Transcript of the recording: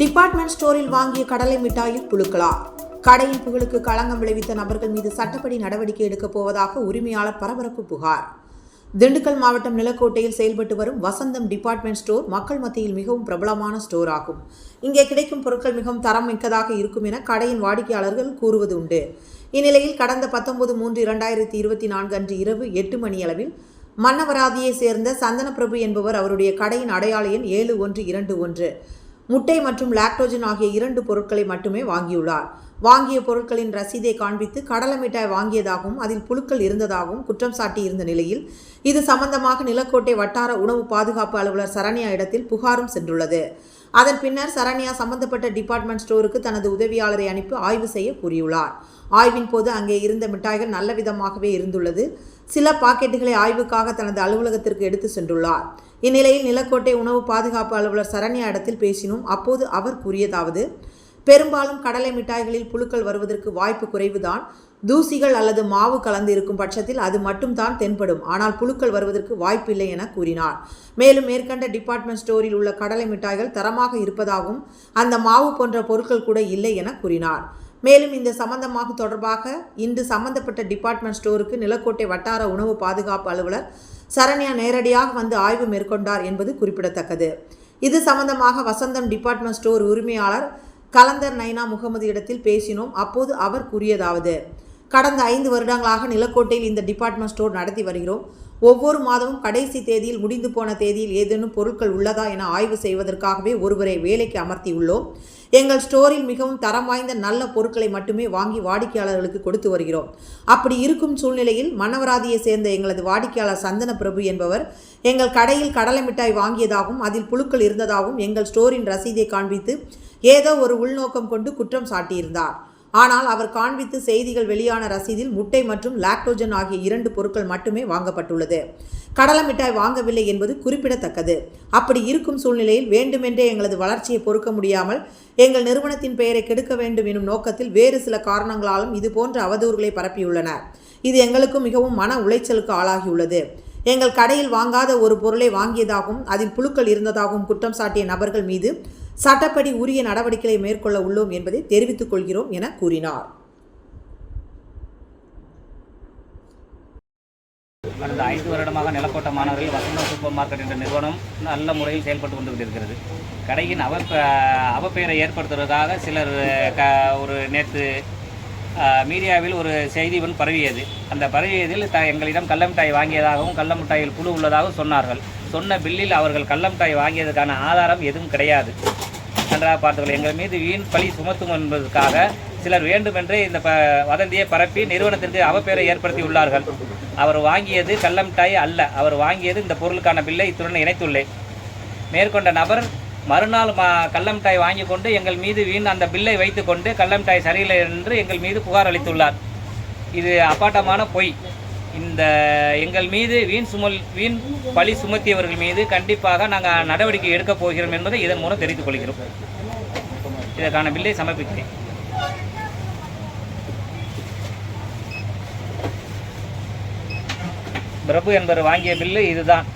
Department ஸ்டோரில் வாங்கிய கடலை மிட்டாயில் புழுக்களா? கடையின் புகழுக்கு களங்கம் விளைவித்த நபர்கள் மீது சட்டப்படி நடவடிக்கை எடுக்கப் போவதாக உரிமையாளர் பரபரப்பு புகார். திண்டுக்கல் மாவட்டம் நிலக்கோட்டையில் செயல்பட்டு வரும் வசந்தம் டிபார்ட்மெண்ட் ஸ்டோர் மக்கள் மத்தியில் மிகவும் பிரபலமான ஸ்டோர் ஆகும். இங்கே கிடைக்கும் பொருட்கள் மிகவும் தரம் மிக்கதாக இருக்கும் என கடையின் வாடிக்கையாளர்கள் கூறுவது உண்டு. இந்நிலையில் கடந்த பத்தொன்பது மூன்று இரண்டாயிரத்தி இருபத்தி நான்கு அன்று இரவு எட்டு மணியளவில் மன்னவராதியை சேர்ந்த சந்தனப்பிரபு என்பவர் அவருடைய கடையின் அடையாள எண் ஏழு ஒன்று இரண்டு ஒன்று. முட்டை மற்றும் லாக்டோஜன் ஆகிய இரண்டு பொருட்களை மட்டுமே வாங்கியுள்ளார். வாங்கிய பொருட்களின் ரசீதை காண்பித்து கடலை மிட்டாய் வாங்கியதாகவும் அதில் புழுக்கள் இருந்ததாகவும் குற்றம் சாட்டியிருந்த நிலையில் இது சம்பந்தமாக நிலக்கோட்டை வட்டார உணவு பாதுகாப்பு அலுவலர் சரண்யா இடத்தில் புகாரும் சென்றுள்ளது. அதன் பின்னர் சரண்யா சம்பந்தப்பட்ட டிபார்ட்மெண்ட் ஸ்டோருக்கு தனது உதவியாளரை அனுப்பி ஆய்வு செய்ய கூறியுள்ளார். ஆய்வின் போது அங்கே இருந்த மிட்டாய்கள் நல்ல விதமாகவே இருந்துள்ளது. சில பாக்கெட்டுகளை ஆய்வுக்காக தனது அலுவலகத்திற்கு எடுத்து சென்றுள்ளார். இந்நிலையில் நிலக்கோட்டை உணவு பாதுகாப்பு அலுவலர் சரண்யா இடத்தில் பேசினோம். அப்போது அவர் கூறியதாவது பெரும்பாலும் கடலை மிட்டாய்களில் புழுக்கள் வருவதற்கு வாய்ப்பு குறைவுதான். தூசிகள் அல்லது மாவு கலந்து இருக்கும் பட்சத்தில் அது மட்டும்தான் தென்படும். ஆனால் புழுக்கள் வருவதற்கு வாய்ப்பில்லை என கூறினார். மேலும் மேற்கண்ட டிபார்ட்மெண்ட் ஸ்டோரில் உள்ள கடலை மிட்டாய்கள் தரமாக இருப்பதாகவும் அந்த மாவு போன்ற பொருட்கள் கூட இல்லை என கூறினார். மேலும் இந்த சம்பந்தமாக தொடர்பாக இன்று சம்பந்தப்பட்ட டிபார்ட்மெண்ட் ஸ்டோருக்கு நிலக்கோட்டை வட்டார உணவு பாதுகாப்பு அலுவலர் சரண்யா நேரடியாக வந்து ஆய்வு மேற்கொண்டார் என்பது குறிப்பிடத்தக்கது. இது சம்பந்தமாக வசந்தம் டிபார்ட்மெண்ட் ஸ்டோர் உரிமையாளர் கலந்தர் நைனா முகமது இடத்தில் பேசினோம். அப்போது அவர் கூறியதாவது கடந்த ஐந்து வருடங்களாக நிலக்கோட்டையில் இந்த டிபார்ட்மெண்ட் ஸ்டோர் நடத்தி வருகிறோம். ஒவ்வொரு மாதமும் கடைசி தேதியில் முடிந்து போன தேதியில் ஏதேனும் பொருட்கள் உள்ளதா என ஆய்வு செய்வதற்காகவே ஒருவரை வேலைக்கு அமர்த்தியுள்ளோம். எங்கள் ஸ்டோரில் மிகவும் தரம் வாய்ந்த நல்ல பொருட்களை மட்டுமே வாங்கி வாடிக்கையாளர்களுக்கு கொடுத்து வருகிறோம். அப்படி இருக்கும் சூழ்நிலையில் மன்னவராதியை சேர்ந்த எங்களது வாடிக்கையாளர் சந்தன பிரபு என்பவர் எங்கள் கடையில் கடலை மிட்டாய் வாங்கியதாகவும் அதில் புழுக்கள் இருந்ததாகவும் எங்கள் ஸ்டோரின் ரசீதை காண்பித்து ஏதோ ஒரு உள்நோக்கம் கொண்டு குற்றம் சாட்டியிருந்தார். ஆனால் அவர் காண்பித்து செய்திகள் வெளியான ரசீதில் முட்டை மற்றும் லாக்டோஜன் ஆகிய இரண்டு பொருட்கள் மட்டுமே வாங்கப்பட்டுள்ளது. கடலை மிட்டாய் வாங்கவில்லை என்பது குறிப்பிடத்தக்கது. அப்படி இருக்கும் சூழ்நிலையில் வேண்டுமென்றே எங்களது வளர்ச்சியை பொறுக்க முடியாமல் எங்கள் நிறுவனத்தின் பெயரை கெடுக்க வேண்டும் எனும் நோக்கத்தில் வேறு சில காரணங்களாலும் இது போன்ற அவதூறுகளை பரப்பியுள்ளனர். இது எங்களுக்கும் மிகவும் மன உளைச்சலுக்கு ஆளாகியுள்ளது. எங்கள் கடையில் வாங்காத ஒரு பொருளை வாங்கியதாகவும் அதில் புழுக்கள் இருந்ததாகவும் குற்றம் சாட்டிய நபர்கள் மீது சட்டப்படி உரிய நடவடிக்கைகளை மேற்கொள்ள உள்ளோம் என்பதை தெரிவித்துக் கொள்கிறோம் என கூறினார். கடந்த ஐந்து வருடமாக நிலக்கோட்ட மாணவர்கள் வசந்த சூப்பர் மார்க்கெட் என்ற நிறுவனம் நல்ல முறையில் செயல்பட்டு வந்து கொண்டிருக்கிறது. கடையின் அவ அவப்பெயரை ஏற்படுத்துவதற்காக சிலர் க ஒரு நேற்று மீடியாவில் ஒரு செய்தி ஒன்று பரவியது. அந்த பரவியதில் த எங்களிடம் கள்ள மிட்டாய் வாங்கியதாகவும் கள்ள மிட்டாயில் புழு உள்ளதாகவும் சொன்னார்கள். சொன்ன பில்லில் அவர்கள் கள்ள வாங்கியதற்கான ஆதாரம் எதுவும் கிடையாது. நன்றாக பார்த்துக்கொள்ள எங்கள் மீது வீண் பழி சுமத்தும் என்பதற்காக சிலர் வேண்டுமென்றே இந்த ப வதந்தியை பரப்பி நிறுவனத்திற்கு அவப்பெயரை ஏற்படுத்தி உள்ளார்கள். அவர் வாங்கியது கல்லமிட்டாய் அல்ல. அவர் வாங்கியது இந்த பொருளுக்கான பில்லை இத்துடன் இணைத்துள்ளேன். மேற்கொண்ட நபர் மறுநாள் மா கள்ள மிட்டாய் வாங்கி கொண்டு எங்கள் மீது வீண் அந்த பில்லை வைத்துக்கொண்டு கல்லமிட்டாய் சரியில்லை என்று எங்கள் மீது புகார் அளித்துள்ளார். இது அப்பாட்டமான பொய். இந்த எங்கள் மீது வீண் சுமல் வீண் பழி சுமத்தியவர்கள் மீது கண்டிப்பாக நாங்கள் நடவடிக்கை எடுக்கப் போகிறோம் என்பதை இதன் மூலம் தெரிவித்துக் கொள்கிறோம். இதற்கான பில்லை சமர்ப்பிக்கிறேன். பிரபு என்பவர் வாங்கிய பில்லு இதுதான்.